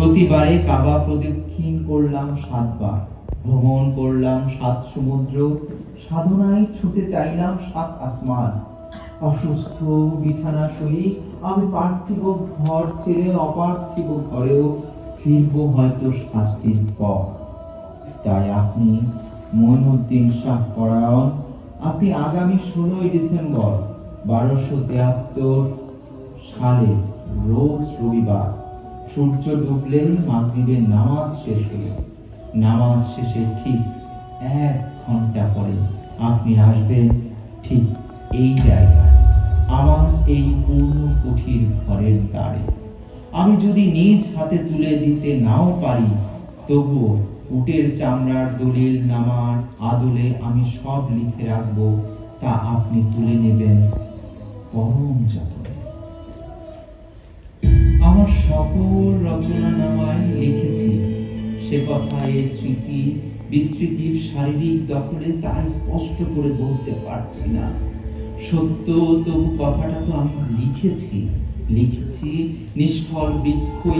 প্রতিবারে কাবা প্রদক্ষিণ করলাম সাতবার। ভ্রমণ করলাম সাত সমুদ্র, সাধনায় ছুতে চাইলাম সাত আসমান। অসুস্থ, বিছানা সই আমি পার্থিব ঘর ছেড়ে অপার্থিব ঘরেও ফিরব হয়তো সাত দিন পর। তাই আপনি মইনুদ্দিন শাহ পরায়ণ, আপনি আগামী ষোলোই ডিসেম্বর বারোশো তিয়াত্তর সালে রোজ রবিবার সূর্য ডুবলেই মাগরিবের নামাজ শেষ হলো। নামাজ শেষে ঠিক এক ঘণ্টা পরে আপনি আসবেন ঠিক এই জায়গায়, আমার এই পূর্ণ কুঠির ঘরের দ্বারে। আমি যদি নিজ হাতে তুলে দিতে নাও পারি, তবুও উটের চামড়ার দলিল নামার আদলে আমি সব লিখে রাখব, তা আপনি তুলে নেবেন পরম যত্নে। সকল রচনা নামায় লিখেছি। সে কথা এই স্মৃতি বিস্মৃতির শারীরিক দখলে তা স্পষ্ট করে বলতে পারছি না। সত্য, তবু কথাটা তো আমি লিখেছি। লিখেছি, নিষ্ফল বৃক্ষই